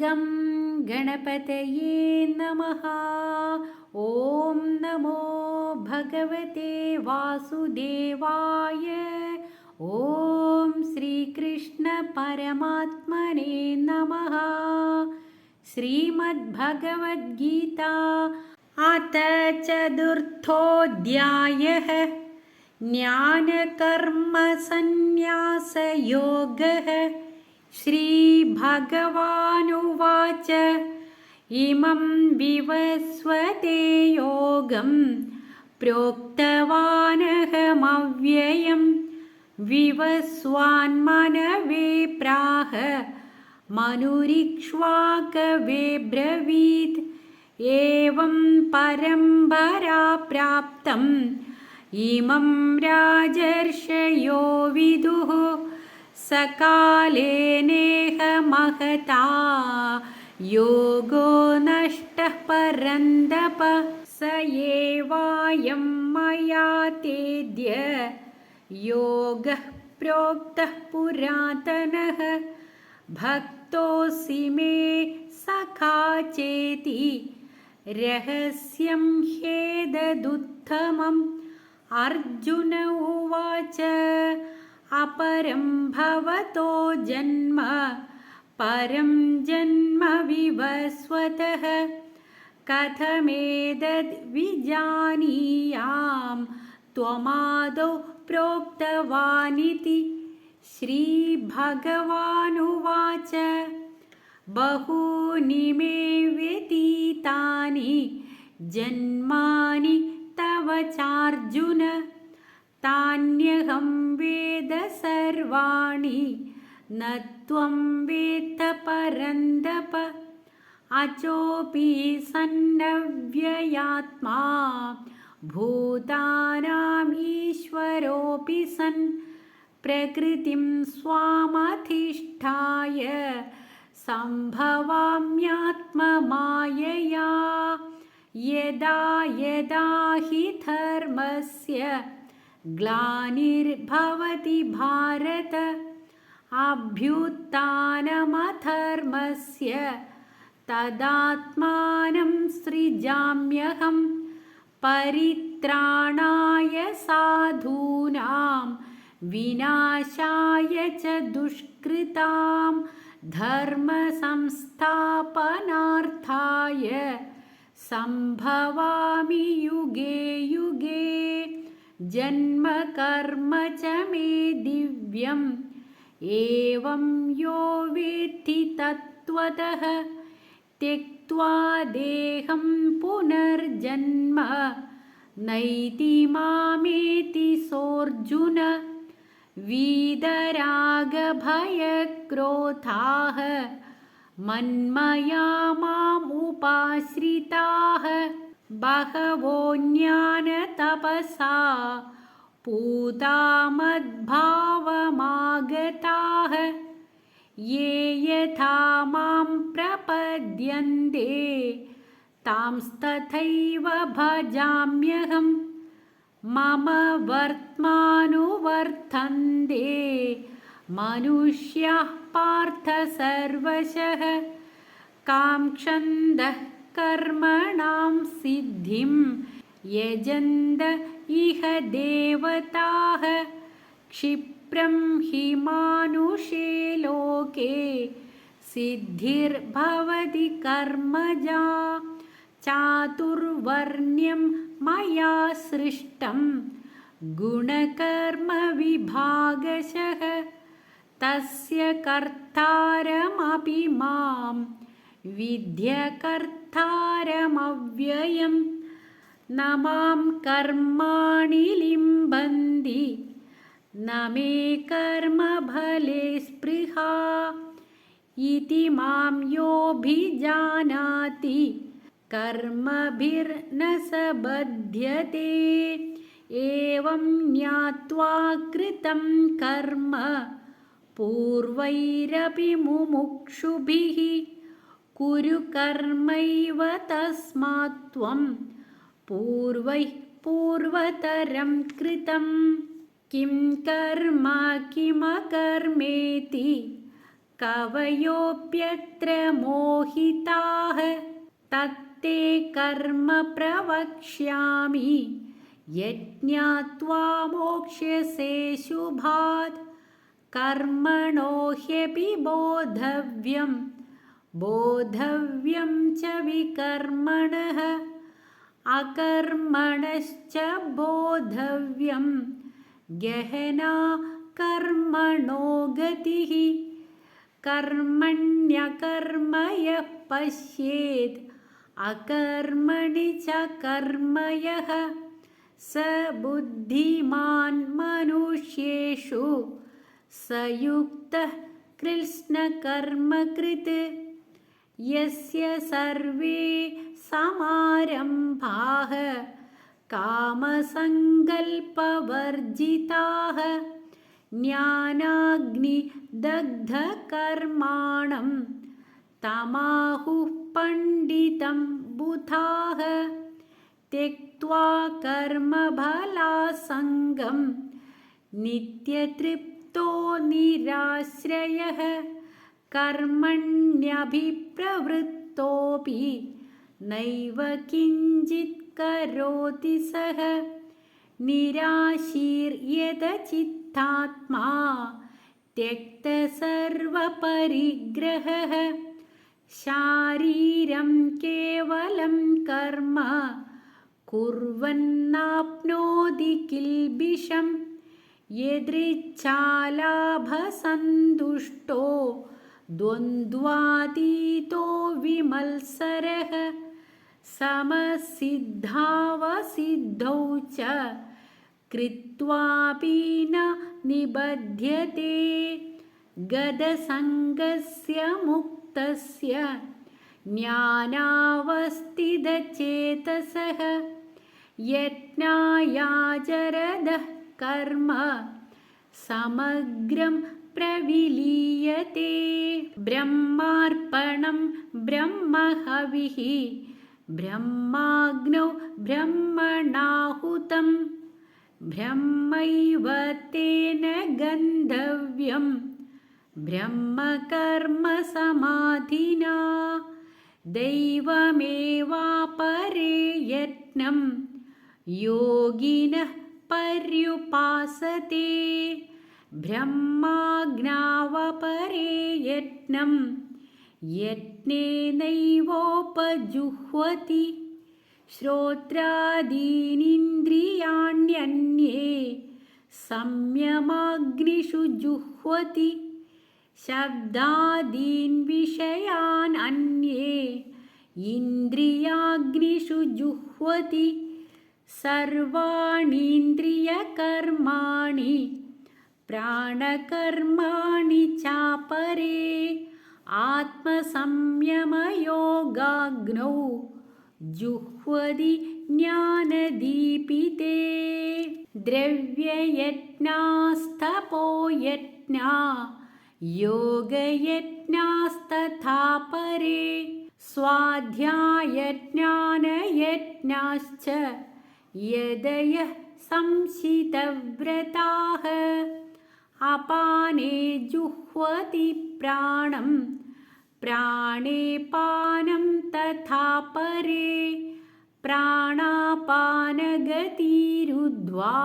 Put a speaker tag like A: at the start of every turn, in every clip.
A: गं गणपतये नमः। ॐ नमो भगवते वासुदेवाय। ॐ श्रीकृष्णपरमात्मने नमः। श्रीमद्भगवद्गीता अथ चतुर्थोऽध्यायः। ज्ञानकर्मसन्न्यासयोगः श्रीभगवानुवाच इमं विवस्वते योगं प्रोक्तवानहमव्ययं विवस्वान्मनवे प्राह मनुरिक्ष्वाकवे ब्रवीत् एवं परम्परा प्राप्तम् इमं राजर्षयो विदुः सकालेनेह महता योगो नष्टः परन्दप स एवायं मया तेद्य योगः प्रोक्तः पुरातनः भक्तोऽसि मे सखा चेति रहस्यं ह्येददुत्तमम् अर्जुन उवाच अपरं भवतो जन्म परं जन्म विवस्वतः कथमेतद्विजानीयां त्वमादौ प्रोक्तवानिति श्रीभगवानुवाच बहूनि मे व्यतीतानि जन्मानि तव चार्जुन താന്യഹം വേദ സർവാണി നത്വം വേത്ത പരന്തപ അചോപി സന്നവ്യയാത്മാ ഭൂതാനാമീശ്വരോപി സൻ പ്രകൃതിം സ്വാമധിഷ്ഠായ സംഭവാമ്യാത്മമായയാ യദാ യദാ ഹി ധർമ്മസ്യ ग्लानिर्भवति भारत अभ्युत्थानमधर्मस्य तदात्मानं सृजाम्यहं परित्राणाय साधूनां विनाशाय च दुष्कृतां धर्मसंस्थापनार्थाय सम्भवामि युग जन्म कर्म च मे दिव्यम्। एवं यो वेत्ति तत्त्वतः त्यक्त्वा देहं पुनर्जन्म। नैति मामेति सोऽर्जुन। वीदरागभयक्रोधाः। मन्मया मामुपाश्रिताः बहवोऽज्ञानतपसा पूतामद्भावमागताः ये यथा मां प्रपद्यन्ते तांस्तथैव भजाम्यहं मम वर्त्मानुवर्तन्ते मनुष्याः पार्थ सर्वशः काङ्क्षन्दः कर्मणां सिद्धिं यजन्त इह देवताः क्षिप्रं हि मानुषे लोके सिद्धिर्भवति कर्मजा चातुर्वर्ण्यं मया सृष्टं गुणकर्मविभागशः तस्य कर्तारमपि मां विद्यकर्ता ധാരമവ്യയം നമാം കർമാണി ലിംബന്തി. നമേ കർമ്മഫലേ സ്പൃഹ. ഇതി മാം യോഭിജാനാതി. കർമ്മഭിർന സബധ്യത്തെ एवं ज्ञात्वा कृतं कर्म पूर्वैरपि मुमुक्षुभिः कुरु कर्मैव तस्मात् त्वं पूर्वैः पूर्वतरं कृतं। किं कर्म किमकर्मेति? कवयोऽप्यत्र मोहिताः। तत्ते कर्म प्रवक्ष्यामि। यज्ञात्वा मोक्ष्यसे शुभात्। कर्मणो ह्यपि बोधव्यं ബോധവ്യം ച വികർമ്മണ അകർമ്മണശ്ച ബോധവ്യം ഗഹന കർമ്മണോ ഗതി കർമ്മണ്യകർമ്മയ പശ്യേത് അകർമ്മണി ച കർമ്മയ സ ബുദ്ധിമാൻ മനുഷ്യേഷു സയുക്ത कृष्णकर्मकृत्। യസ്യ സർവേ സമാരംഭാഹ കാമസങ്കൽപ്പവർജിതാഹ ज्ञानाग्निदग्धकर्माणं तमाहुः पण्डितं बुधाः त्यक्त्वा कर्मफलासङ्गं नित्यतृप्तो निराश्रयः कर्मण्यभिप्रवृत्तोऽपि नैव किञ्चित् करोति सः निराशीर्यदचित्तात्मा त्यक्तसर्वपरिग्रहः शारीरं केवलं कर्म कुर्वन्नाप्नोति किल्बिषं यदृच्छालाभसन्तुष्टो द्वन्द्वातीतो विमल्सरः समसिद्धावसिद्धौ च कृत्वापि न निबध्यते गदसङ्गस्य मुक्तस्य ज्ञानावस्थितचेतसः यत्नायाचरदः कर्म समग्रं प्रविलीयते। ब्रह्मार्पणं ब्रह्महविः। ब्रह्माग्नौ ब्रह्मणाहुतं। ब्रह्मैव तेन गन्धव्यं। ब्रह्मकर्मसमाधिना। दैवमेवापरे यत्नं। योगिनः पर्युपासते ब्रह्माज्ञावपरे यत्नं यत्नेनैवोपजुह्वति श्रोत्रादीनीन्द्रियाण्यन्ये संयमाग्निषु जुह्वति शब्दादीन् विषयान् अन्ये इन्द्रियाग्निषु जुह्वति सर्वाणीन्द्रियकर्माणि प्राणकर्माणि चापरे आत्मसंयमयोगाग्नौ जुह्वति ज्ञानदीपिते। द्रव्ययज्ञास्तपो यज्ञा योगयज्ञास्तथा परे स्वाध्यायज्ञानयज्ञाश्च यदयः संशितव्रताः അപാനെ ജുഹ്വതി പ്രാണം പ്രാണേ പാനം തഥാ പരേ പ്രാണാപാനഗതിരുദ്ധ്വാ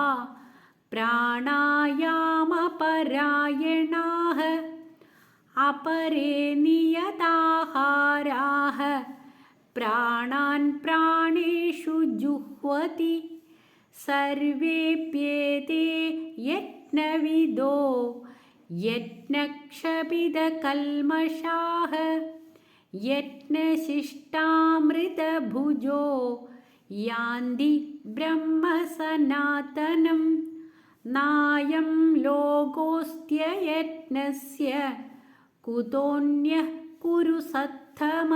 A: പ്രാണായാമപരായണാഹ അപരേ നിയതാഹാരാഹ പ്രാണാൻ പ്രാണേഷു ജുഹ്വതി സർവേപ്യേതേ യറ്റ് യജ്ഞവിദോ യജ്ഞക്ഷപിതകൽമഷാഹ യജ്ഞശിഷ്ടാമൃതഭുജോ യാന്തി ബ്രഹ്മസനാതനം നായം ലോകോസ്ത്യയജ്ഞസ്യ കുതോന്യഃ കുരു സത്തമ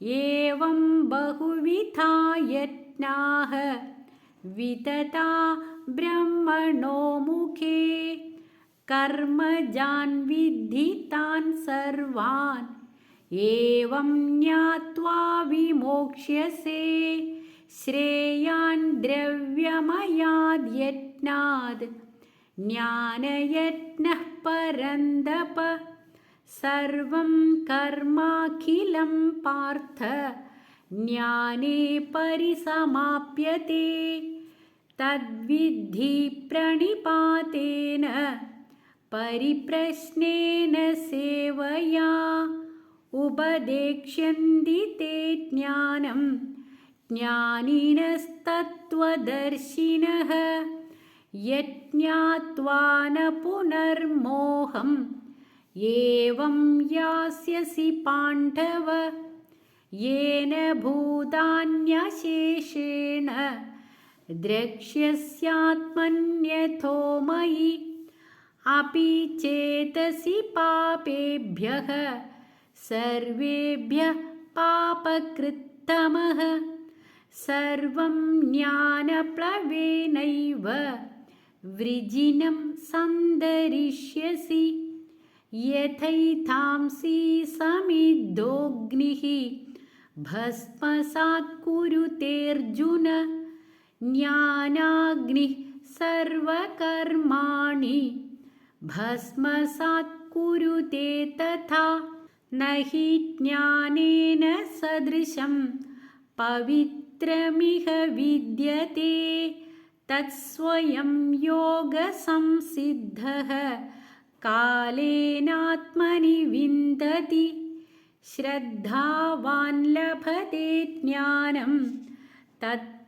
A: एवं बहुविधा यत्नाः वितता ब्रह्मणो मुखे। कर्मजान् विद्धितान् सर्वान्। एवं ज्ञात्वा विमोक्ष्यसे। श्रेयान् द्रव्यमयाद्यज्ञाद् ज्ञानयज्ञः परन्दप। सर्वं कर्माखिलं पार्थ। ज्ञाने परिसमाप्यते तद्विद्धि प्रणिपातेन परिप्रश्नेन सेवया उपदेक्ष्यन्ति ते ज्ञानं। ज्ञानिनस्तत्त्वदर्शिनः यज्ञात्वा न पुनर्मोहम्। एवं यास्यसि पाण्डव येन भूतान्यशेषेण द्रक्ष्यस्यात्मन्यथो मयि अपि चेतसि पापेभ्यः सर्वेभ्यः पापकृत्तमः सर्वं ज्ञानप्लवेनैव वृजिनं सन्दरिष्यसि यथैथांसि समिद्धोऽग्निः भस्मसात् कुरुतेऽर्जुन ज्ञानाग्निः सर्वकर्माणि। भस्मसात् कुरुते तथा न हि ज्ञानेन सदृशं। पवित्रमिह विद्यते तत्स्वयं योगसंसिद्धः। कालेनात्मनि विन्दति। श्रद्धावान् लभते ज्ञानं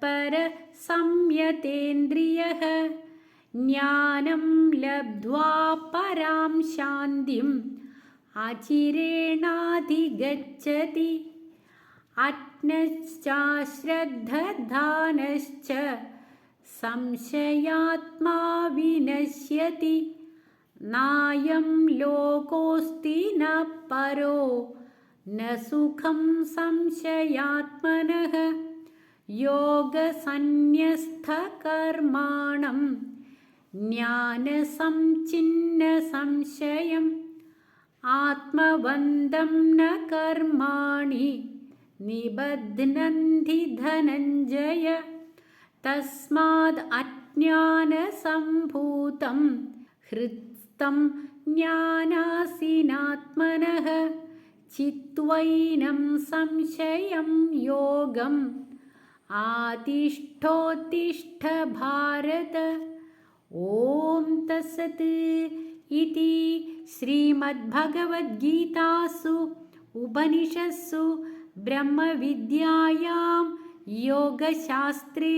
A: तत्परसंयतेन्द्रियः ज्ञानं लब्ध्वा परां शान्तिम् अचिरेणाधिगच्छति अट्नश्चाश्रद्धधानश्च संशयात्मा विनश्यति नायं लोकोऽस्ति न परो न सुखं संशयात्मनः योगसन्न्यस्थकर्माणं ज्ञानसंचिन्नसंशयम् आत्मवन्दं न कर्माणि निबध्नन्ति धनञ्जय तस्माद् अज्ञानसम्भूतं हृत्स्थं ज्ञानासीनात्मनः चित्वैनं संशयं योगम् आतिष्ठोत्तिष्ठ भारत ॐ तत्सत् इति श्रीमद्भगवद्गीतासु उपनिषत्सु ब्रह्मविद्यायां योगशास्त्रे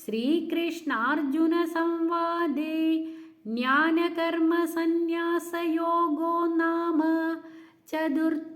A: श्रीकृष्णार्जुनसंवादे ज्ञानकर्मसन्न्यासयोगो नाम चतुर्थोऽध्यायः